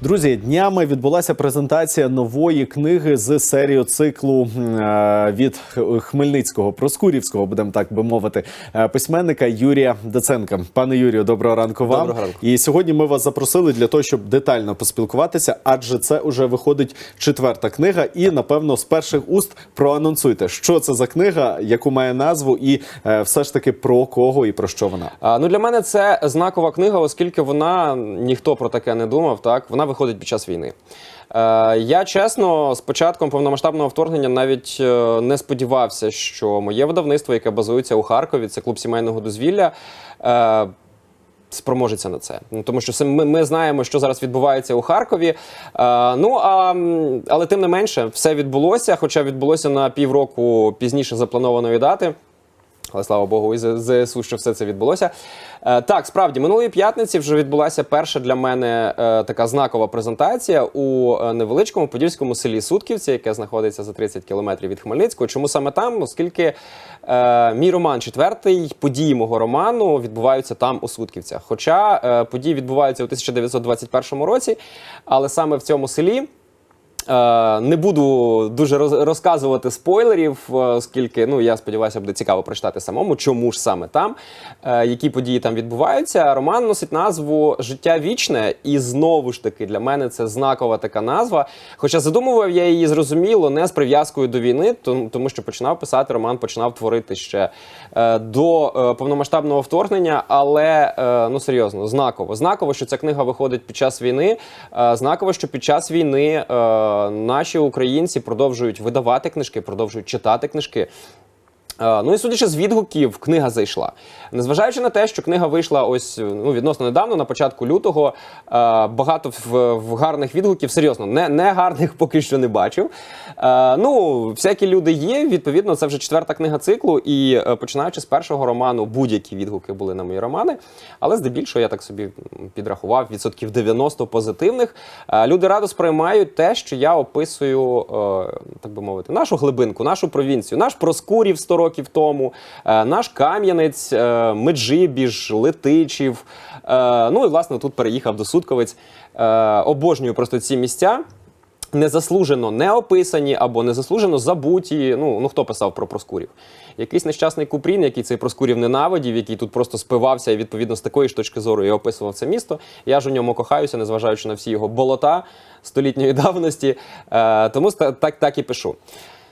Друзі, днями відбулася презентація нової книги з серії циклу е, від Хмельницького Проскурівського, будемо так би мовити, е, письменника Юрія Даценка. Пане Юрію, доброго ранку вам. Доброго ранку. І сьогодні ми вас запросили для того, щоб детально поспілкуватися, адже це вже виходить четверта книга. І напевно з перших уст проанонсуйте, що це за книга, яку має назву, і е, все ж таки про кого і про що вона. А, ну для мене це знакова книга, оскільки вона ніхто про таке не думав. Так вона виходить під час війни. Е, я чесно, з початком повномасштабного вторгнення навіть е, не сподівався, що моє видавництво, яке базується у Харкові, це клуб сімейного дозвілля. Е, Спроможеться на це, ну тому що ми, ми знаємо, що зараз відбувається у Харкові. Е, ну а але тим не менше, все відбулося, хоча відбулося на півроку пізніше запланованої дати. Але слава Богу, і ЗСУ, що все це відбулося. Е, так, справді, минулої п'ятниці вже відбулася перша для мене е, така знакова презентація у е, невеличкому подільському селі Сутківці, яке знаходиться за 30 кілометрів від Хмельницького. Чому саме там? Оскільки е, мій роман четвертий, події мого роману відбуваються там у Сутківцях. Хоча е, події відбуваються у 1921 році, але саме в цьому селі. Е, Не буду дуже роз- розказувати спойлерів, е, оскільки ну я сподіваюся, буде цікаво прочитати самому, чому ж саме там, е, які події там відбуваються. Роман носить назву Життя вічне, і знову ж таки для мене це знакова така назва. Хоча задумував я її зрозуміло не з прив'язкою до війни, тому, що починав писати роман, починав творити ще до повномасштабного вторгнення, але ну серйозно, знаково. Знаково, що ця книга виходить під час війни. Знаково, що під час війни наші українці продовжують видавати книжки, продовжують читати книжки. Е, Ну і судячи з відгуків, книга зайшла. Незважаючи на те, що книга вийшла ось ну, відносно недавно, на початку лютого, е, багато в, в гарних відгуків, серйозно, не, не гарних поки що не бачив. Е, Ну, всякі люди є. Відповідно, це вже четверта книга циклу. І починаючи з першого роману, будь-які відгуки були на мої романи. Але здебільшого я так собі підрахував відсотків 90 позитивних. Люди радо сприймають те, що я описую, так би мовити, нашу глибинку, нашу провінцію, наш Проскурів 100 років тому, е, наш Кам'янець, е, Меджибіж, Летичів. Е, Ну і власне тут переїхав до Сутковець. Обожнюю просто ці місця. Незаслужено не описані або незаслужено забуті. Ну, ну хто писав про Проскурів? Якийсь нещасний Купрін, який цей Проскурів ненавидів, який тут просто спивався і відповідно з такої ж точки зору і описував це місто. Я ж у ньому кохаюся, незважаючи на всі його болота столітньої давності. Е, тому так, так і пишу.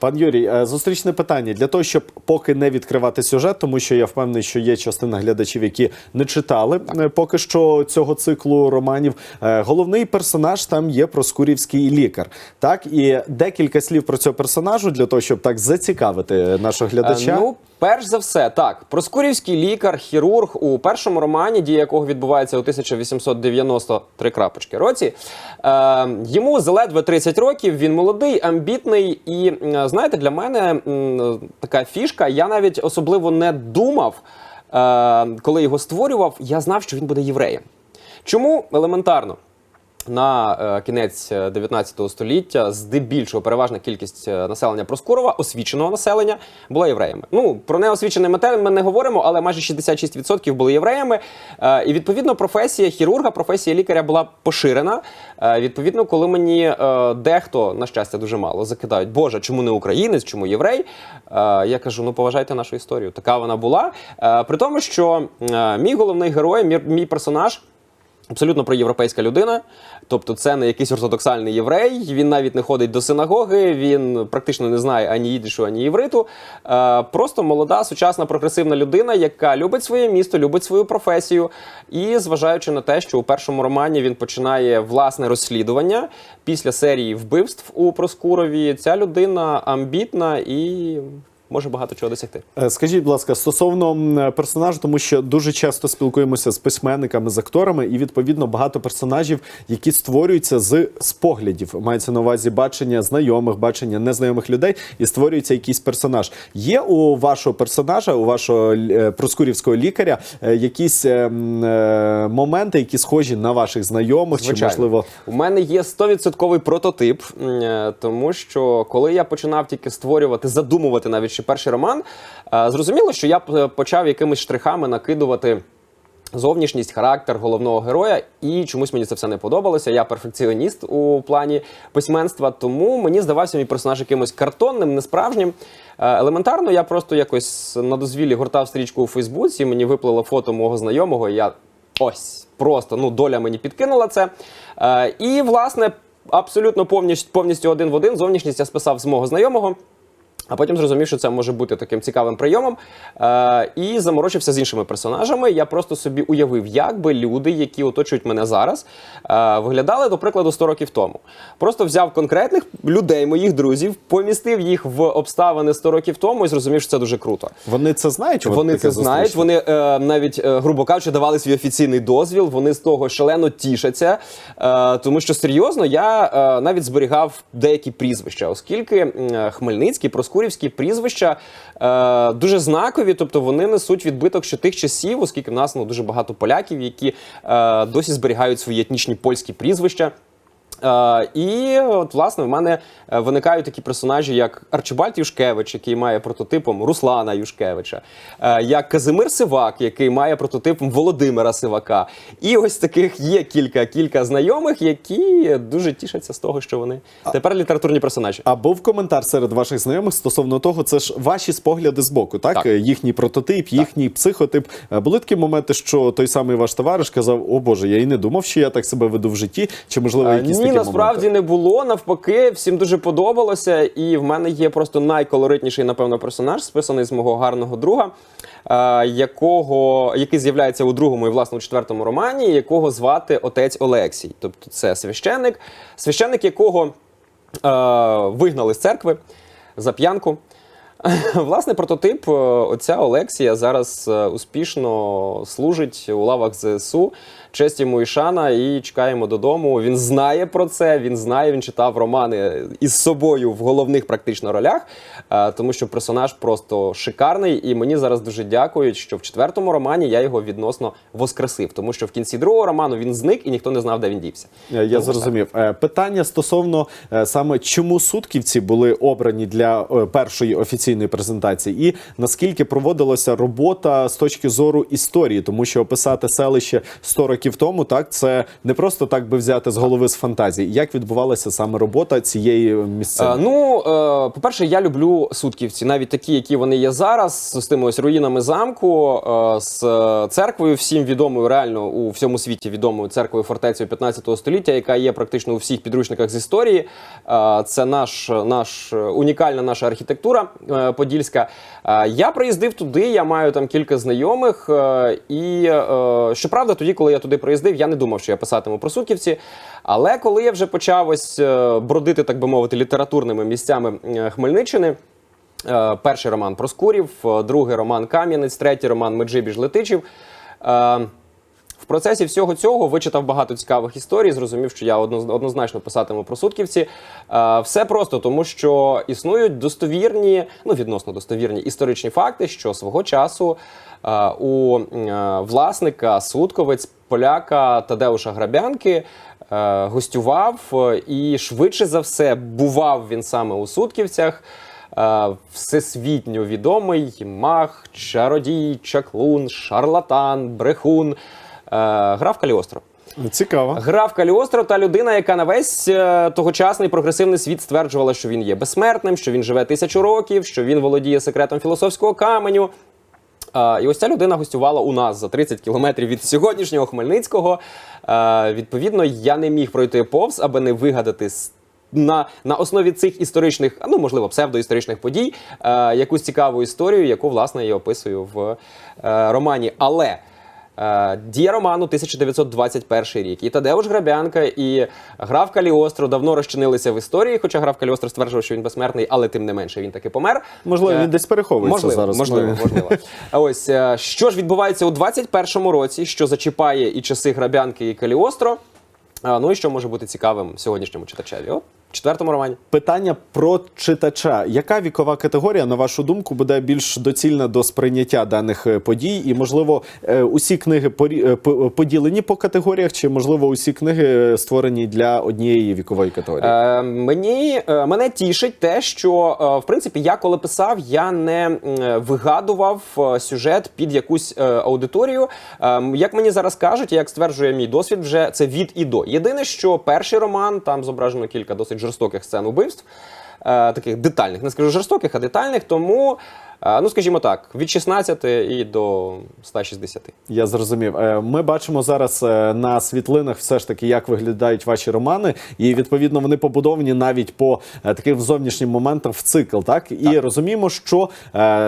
Пан Юрій, е, зустрічне питання для того, щоб поки не відкривати сюжет, тому що я впевнений, що є частина глядачів, які не читали е, поки що цього циклу романів. Е, Головний персонаж там є проскурівський лікар. Так і декілька слів про цього персонажу для того, щоб так зацікавити нашого глядача. Ну, перш за все, так, Проскурівський лікар, хірург у першому романі, дія якого відбувається у 1893 крапочки році. Е, йому заледве 30 років, він молодий, амбітний. І знаєте, для мене м, така фішка, я навіть особливо не думав, е, коли його створював, я знав, що він буде євреєм. Чому елементарно? На е, кінець е, 19 століття здебільшого переважна кількість е, населення Проскурова, освіченого населення, була євреями. Ну про неосвічений метал ми не говоримо, але майже 66% були євреями. Е, і відповідно професія хірурга, професія лікаря була поширена. Е, відповідно, коли мені е, дехто, на щастя, дуже мало закидають, Боже, чому не українець, чому єврей? Е, я кажу: ну поважайте нашу історію. Така вона була. Е, при тому, що е, мій головний герой, мій персонаж. Абсолютно проєвропейська людина, тобто це не якийсь ортодоксальний єврей. Він навіть не ходить до синагоги, він практично не знає ані їдишу, ані євриту. Е, просто молода, сучасна, прогресивна людина, яка любить своє місто, любить свою професію. І зважаючи на те, що у першому романі він починає власне розслідування після серії вбивств у Проскурові, ця людина амбітна і може багато чого досягти. Е, Скажіть, будь ласка, стосовно персонажу, тому що дуже часто спілкуємося з письменниками, з акторами, і відповідно багато персонажів, які створюються з споглядів. Мається на увазі бачення знайомих, бачення незнайомих людей, і створюється якийсь персонаж. Є у вашого персонажа, у вашого е, проскурівського лікаря, е, якісь е, е, моменти, які схожі на ваших знайомих, чи можливо. У мене є 100% прототип, тому що коли я починав тільки створювати, задумувати навіть ще перший роман, е, зрозуміло, що я почав якимись штрихами накидувати. Зовнішність, характер головного героя, і чомусь мені це все не подобалося. Я перфекціоніст у плані письменства, тому мені здавався мій персонаж якимось картонним, несправжнім. Е, Елементарно, я просто якось на дозвіллі гортав стрічку у Фейсбуці. Мені виплило фото мого знайомого. І я ось просто ну доля мені підкинула це. Е, І власне абсолютно повністю, повністю один в один зовнішність я списав з мого знайомого. А потім зрозумів, що це може бути таким цікавим прийомом. Е, і заморочився з іншими персонажами. Я просто собі уявив, як би люди, які оточують мене зараз, е, виглядали, до прикладу, 100 років тому. Просто взяв конкретних людей, моїх друзів, помістив їх в обставини 100 років тому і зрозумів, що це дуже круто. Вони це знають? Вони це знають. Вони е, навіть, е, грубо кажучи, давали свій офіційний дозвіл. Вони з того шалено тішаться. Е, тому що серйозно я е, навіть зберігав деякі прізвища, оскільки м, Хмельницький, Проскурівські прізвища е, дуже знакові, тобто вони несуть відбиток ще тих часів, оскільки в нас ну, дуже багато поляків, які е, досі зберігають свої етнічні польські прізвища. Е, і от, власне, в мене е, виникають такі персонажі, як Арчибальд Юшкевич, який має прототипом Руслана Юшкевича, е, як Казимир Сивак, який має прототипом Володимира Сивака. І ось таких є кілька кілька знайомих, які дуже тішаться з того, що вони тепер літературні персонажі. А був коментар серед ваших знайомих стосовно того, це ж ваші спогляди з боку, так? Так. Їхній прототип, їхній психотип. Е, Були такі моменти, що той самий ваш товариш казав: О Боже, я і не думав, що я так себе веду в житті. Чи можливо якісь Ні, насправді моменти? не було. Навпаки, всім дуже подобалося. І в мене є просто найколоритніший, напевно, персонаж, списаний з мого гарного друга, е, якого, який з'являється у другому і власне у четвертому романі, якого звати отець Олексій. Тобто це священник, священник, якого е, вигнали з церкви за п'янку. Власне, прототип е, отця Олексія зараз е, успішно служить у лавах ЗСУ. Честь йому і шана, і чекаємо додому. Він знає про це. Він знає, він читав романи із собою в головних практично ролях, е, тому що персонаж просто шикарний. І мені зараз дуже дякують, що в четвертому романі я його відносно воскресив, тому що в кінці другого роману він зник і ніхто не знав, де він дівся. Е, Я зрозумів. Е, Питання стосовно саме чому сутківці були обрані для першої офіційної презентації, і наскільки проводилася робота з точки зору історії, тому що описати селище 100 років тому, так це не просто так би взяти з голови з фантазії. Як відбувалася саме робота цієї Е, ну, е, по-перше, я люблю сутківці, навіть такі, які вони є зараз, з тими ось руїнами замку, е, з церквою, всім відомою, реально у всьому світі відомою церквою фортецею 15 століття, яка є практично у всіх підручниках з історії. Е, це наш, наш унікальна наша архітектура подільська. Я приїздив туди, я маю там кілька знайомих. і щоправда, тоді, коли я туди приїздив, я не думав, що я писатиму про сутківці. Але коли я вже почав ось е, бродити, так би мовити, літературними місцями е, Хмельниччини. е, Перший роман Проскурів, другий роман Кам'янець, третій роман Меджибіж Летичів. В процесі всього цього вичитав багато цікавих історій, зрозумів, що я однозначно писатиму про сутківці. Все просто тому, що існують достовірні, ну відносно достовірні історичні факти, що свого часу у власника Сутковець поляка Тадеуша Грабянки е, гостював е, і швидше за все бував він саме у Сутківцях. Е, Всесвітньо відомий мах, чародій, чаклун, шарлатан, брехун. Е, Граф Каліостро. Цікаво. Граф Каліостро та людина, яка на весь тогочасний прогресивний світ стверджувала, що він є безсмертним, що він живе тисячу років, що він володіє секретом філософського каменю. І ось ця людина гостювала у нас за 30 кілометрів від сьогоднішнього Хмельницького. Відповідно, я не міг пройти повз, аби не вигадати на, на основі цих історичних, ну можливо, псевдоісторичних подій, якусь цікаву історію, яку власне я описую в е, романі. Але Дія роману 1921 рік. І Тадеуш Грабянка, і граф Каліостро давно розчинилися в історії, хоча граф Каліостро стверджував, що він безсмертний, але тим не менше він таки помер. Можливо, Е, він десь переховується можливо, зараз. Можливо, можливо. А ось е, що ж відбувається у 21-му році, що зачіпає і часи Грабянки, і Каліостро. Ну і що може бути цікавим сьогоднішньому читачеві? От четвертому романі. Питання про читача. Яка вікова категорія, на вашу думку, буде більш доцільна до сприйняття даних е, подій? І, можливо, е, усі книги е, по- поділені по категоріях, чи можливо усі книги створені для однієї вікової категорії? Е, мені мене тішить те, що в принципі я коли писав, я не вигадував сюжет під якусь аудиторію. Е, як мені зараз кажуть, як стверджує мій досвід, вже це від і до. Єдине, що перший роман там зображено кілька досить жорстоких сцен убивств. е, Таких детальних, не скажу жорстоких, а детальних. Тому, ну скажімо так, від 16 і до 160. Я зрозумів. Е, Ми бачимо зараз е, на світлинах, все ж таки, як виглядають ваші романи, і відповідно вони побудовані навіть по е, таким зовнішнім моментам в цикл. Так і розуміємо, що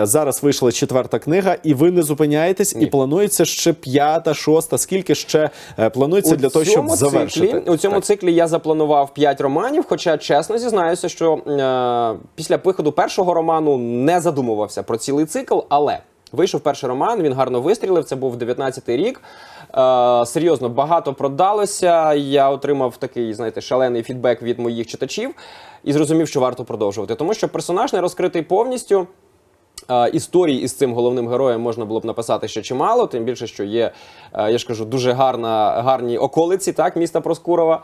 зараз вийшла четверта книга, і ви не зупиняєтесь, і планується ще п'ята, шоста. Скільки ще планується для того, щоб цьому завершити? У цьому Так. циклі я запланував 5 романів, хоча чесно зізнаюся, що е, після виходу першого роману не задумувався про цілий цикл, але вийшов перший роман, він гарно вистрілив. Це був 19-й рік. Е, серйозно, багато продалося. Я отримав такий, знаєте, шалений фідбек від моїх читачів і зрозумів, що варто продовжувати, тому що персонаж не розкритий повністю. Е, Історій із цим головним героєм можна було б написати ще чимало, тим більше, що є, е, я ж кажу, дуже гарна, гарні околиці так, міста Проскурова.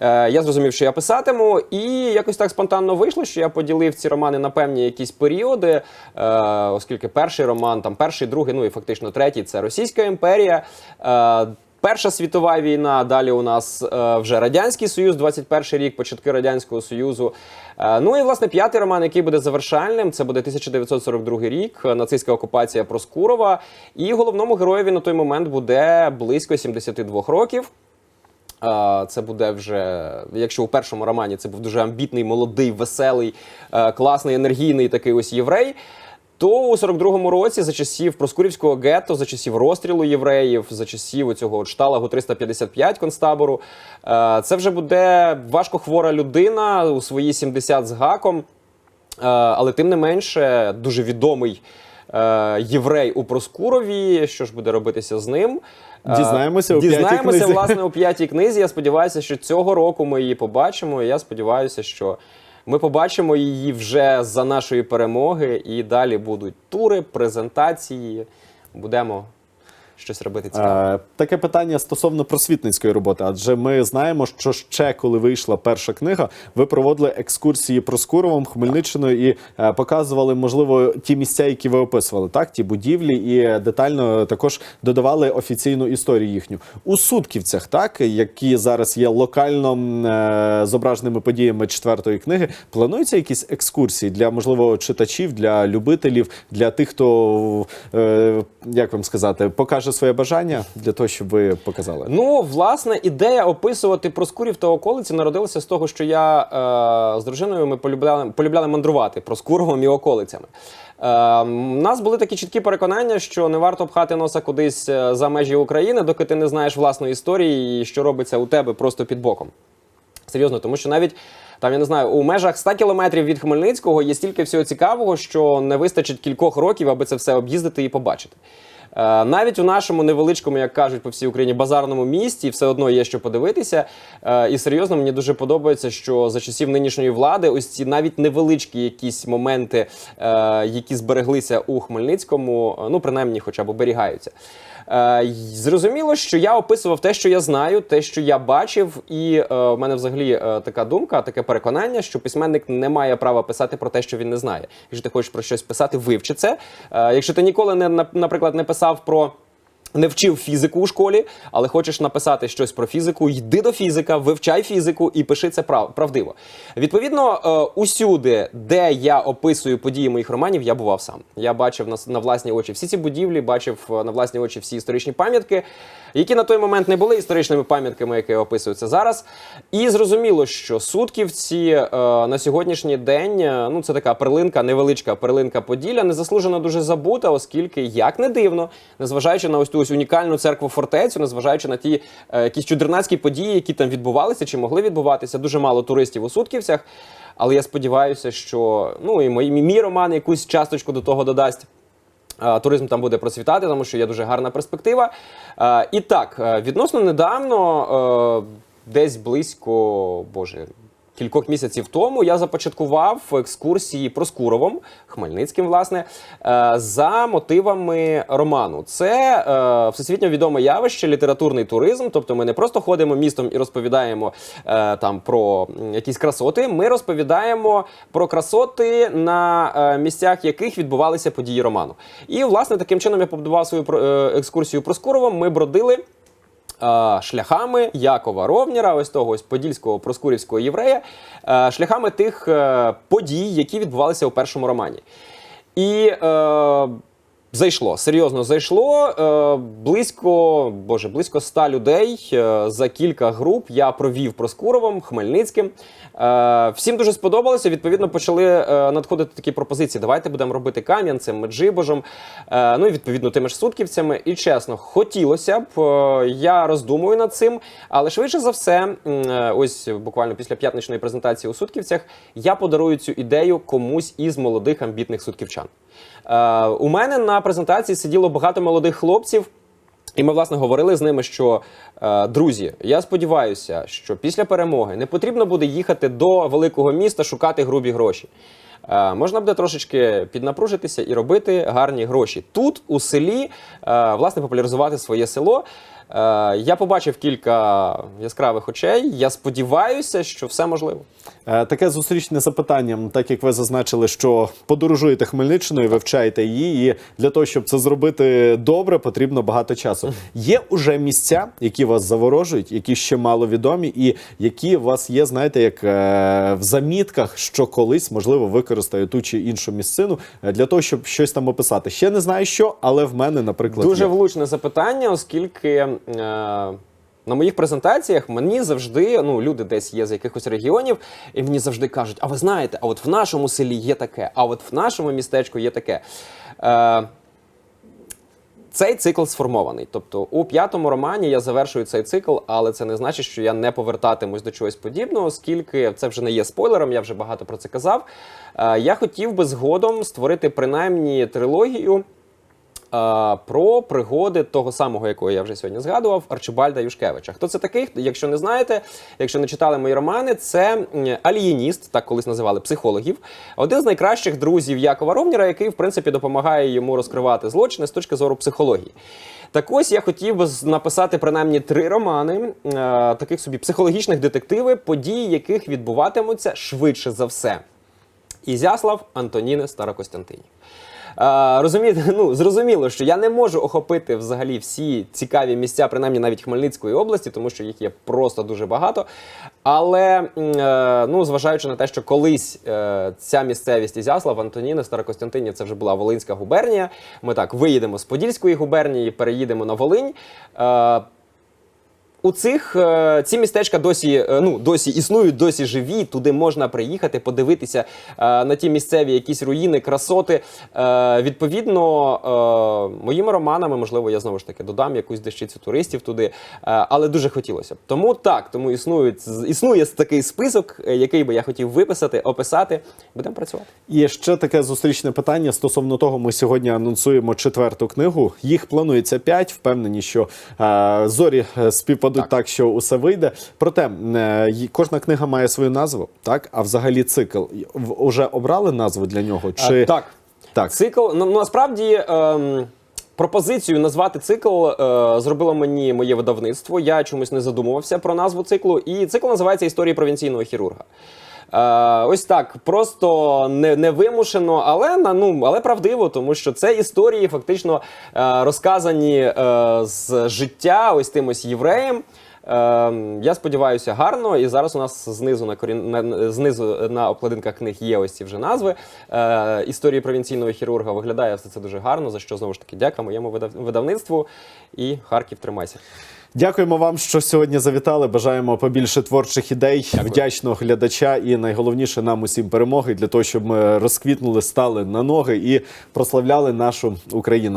Е, Я зрозумів, що я писатиму, і якось так спонтанно вийшло, що я поділив ці романи на певні якісь періоди, е, оскільки перший роман, там перший, другий, ну і фактично третій це Російська імперія. Е, Перша світова війна, далі у нас е, вже Радянський Союз, 21 рік, початки Радянського Союзу. Е, ну і власне п'ятий роман, який буде завершальним, це буде 1942 рік, нацистська окупація Проскурова. І головному героєві на той момент буде близько 72 років. Це буде вже, якщо у першому романі це був дуже амбітний, молодий, веселий, е, класний, енергійний такий ось єврей. То у 42-му році, за часів Проскурівського гетто, за часів розстрілу євреїв, за часів цього шталагу 355 концтабору, е, це вже буде важкохвора людина у свої 70 з гаком. Е, Але тим не менше, дуже відомий єврей у Проскурові. Що ж буде робитися з ним? Дізнаємося у п'ятій Дізнаємося, книзі. власне, у п'ятій книзі. Я сподіваюся, що цього року ми її побачимо. І я сподіваюся, що ми побачимо її вже за нашої перемоги, і далі будуть тури, презентації. Будемо щось робити цікаве. Е, Таке питання стосовно просвітницької роботи, адже ми знаємо, що ще коли вийшла перша книга, ви проводили екскурсії Проскуровом, Хмельниччиною і е, показували, можливо, ті місця, які ви описували, так ті будівлі, і детально також додавали офіційну історію їхню у сутківцях, так які зараз є локально е, зображеними подіями четвертої книги. Плануються якісь екскурсії для можливо читачів, для любителів, для тих, хто як вам сказати, покаже своє бажання для того, щоб ви показали. Ну, власне, ідея описувати Проскурів та околиці народилася з того, що я е, з дружиною ми полюбляли, полюбляли мандрувати Проскуровом і околицями. Е, у нас були такі чіткі переконання, що не варто пхати носа кудись е, за межі України, доки ти не знаєш власної історії і що робиться у тебе просто під боком. Серйозно, тому що навіть там я не знаю, у межах 100 кілометрів від Хмельницького є стільки всього цікавого, що не вистачить кількох років, аби це все об'їздити і побачити. Е, Навіть у нашому невеличкому, як кажуть по всій Україні, базарному місті все одно є що подивитися. Е, І серйозно, мені дуже подобається, що за часів нинішньої влади ось ці навіть невеличкі якісь моменти, е, які збереглися у Хмельницькому, ну принаймні, хоча б оберігаються. Е, Зрозуміло, що я описував те, що я знаю, те, що я бачив, і е, в мене взагалі е, така думка, таке переконання, що письменник не має права писати про те, що він не знає. Якщо ти хочеш про щось писати, вивчи це. Якщо ти ніколи не наприклад не писав про. Не вчив фізику у школі, але хочеш написати щось про фізику, йди до фізика, вивчай фізику і пиши це прав- правдиво. Відповідно, е, усюди, де я описую події моїх романів, я бував сам. Я бачив на, на власні очі всі ці будівлі, бачив е, на власні очі всі історичні пам'ятки, які на той момент не були історичними пам'ятками, які описуються зараз. І зрозуміло, що сутківці е, на сьогоднішній день ну це така перлинка, невеличка перлинка Поділля, незаслужено дуже забута, оскільки, як не дивно, незважаючи на ось ту ось унікальну церкву фортецю, незважаючи на ті е, якісь чудернацькі події, які там відбувалися чи могли відбуватися, дуже мало туристів у сутківцях. Але я сподіваюся, що ну і мій, мій роман якусь часточку до того додасть. Туризм там буде процвітати, тому що є дуже гарна перспектива. І так, е, відносно недавно, е, десь близько, боже, кількох місяців тому я започаткував екскурсії Проскуровом, Хмельницьким, власне, е, за мотивами роману. Це е, всесвітньо відоме явище, літературний туризм. Тобто ми не просто ходимо містом і розповідаємо е, там про якісь красоти. Ми розповідаємо про красоти, на місцях яких відбувалися події роману. І, власне, таким чином я побудував свою екскурсію Проскуровом. Ми бродили шляхами Якова Ровніра, ось того ось подільського проскурівського єврея, шляхами тих е, подій, які відбувалися у першому романі. І е, зайшло, серйозно зайшло. Е, близько, боже, близько ста людей е, за кілька груп я провів Проскуровим, Хмельницьким. Е, всім дуже сподобалося. Відповідно, почали надходити такі пропозиції. Давайте будемо робити Кам'янцем, Меджибожем, ну і відповідно тими ж сутківцями. І чесно, хотілося б. я роздумую над цим, але швидше за все, ось буквально після п'ятничної презентації у сутківцях, я подарую цю ідею комусь із молодих амбітних сутківчан. У мене на презентації сиділо багато молодих хлопців. І ми власне говорили з ними, що е, друзі, я сподіваюся, що після перемоги не потрібно буде їхати до великого міста шукати грубі гроші. Е, можна буде трошечки піднапружитися і робити гарні гроші тут, у селі, е, власне, популяризувати своє село. Я побачив кілька яскравих очей. Я сподіваюся, що все можливо. Е, Таке зустрічне запитання, так як ви зазначили, що подорожуєте Хмельниччиною, вивчаєте її, і для того, щоб це зробити добре, потрібно багато часу. Є уже місця, які вас заворожують, які ще мало відомі, і які у вас є, знаєте, як е, в замітках, що колись можливо використаю ту чи іншу місцину е, для того, щоб щось там описати. Ще не знаю що, але в мене, наприклад, Дуже є. влучне запитання, оскільки е, на моїх презентаціях мені завжди, ну, люди десь є з якихось регіонів, і мені завжди кажуть: а ви знаєте, а от в нашому селі є таке, а от в нашому містечку є таке. Е, цей цикл сформований. Тобто у п'ятому романі я завершую цей цикл, але це не значить, що я не повертатимусь до чогось подібного, оскільки це вже не є спойлером, я вже багато про це казав. Е, я хотів би згодом створити принаймні трилогію. Про пригоди того самого, якого я вже сьогодні згадував, Арчибальда Юшкевича. Хто це такий? Якщо не знаєте, якщо не читали мої романи, це алієніст, так колись називали психологів. Один з найкращих друзів Якова Ровніра, який в принципі допомагає йому розкривати злочини з точки зору психології. Так ось я хотів би написати принаймні три романи, таких собі психологічних детективи, події яких відбуватимуться швидше за все. Ізяслав, Антоніни, Старокостянтинів. Е, розумієте, ну зрозуміло, що я не можу охопити взагалі всі цікаві місця, принаймні навіть Хмельницької області, тому що їх є просто дуже багато. Але е, ну, зважаючи на те, що колись е, ця місцевість Ізяслав, Антоніни, Старокостянтинів, це вже була Волинська губернія. Ми так виїдемо з Подільської губернії, переїдемо на Волинь. Е, у цих е, ці містечка досі е, ну досі існують, досі живі. Туди можна приїхати, подивитися е, на ті місцеві якісь руїни, красоти. Відповідно, моїми романами, можливо, я знову ж таки додам якусь дещицю туристів туди, але дуже хотілося б. Тому так, тому існують існує такий список, який би я хотів виписати, описати. Будемо працювати. І ще таке зустрічне питання стосовно того, ми сьогодні анонсуємо четверту книгу. Їх планується п'ять. Впевнені, що зорі е, співпадуть так. Так. що усе вийде. Проте е, кожна книга має свою назву, так а взагалі цикл вже уже обрали назву для нього? Чи Е, так. так. Цикл ну, насправді. Ем... Пропозицію назвати цикл е, зробило мені моє видавництво. Я чомусь не задумувався про назву циклу. І цикл називається Історії провінційного хірурга. Е, ось так, просто не, невимушено, але на ну але правдиво, тому що це історії фактично е, розказані е, з життя ось тим ось євреєм. Я сподіваюся, гарно. І зараз у нас знизу на корін... на, знизу на обкладинках книг є ось ці вже назви. Е, історії провінційного хірурга виглядає все це дуже гарно. За що знову ж таки дяка моєму видав... видавництву. І Харків тримайся. Дякуємо вам, що сьогодні завітали. Бажаємо побільше творчих ідей, вдячного глядача і найголовніше нам усім перемоги для того, щоб ми розквітнули, стали на ноги і прославляли нашу Україну.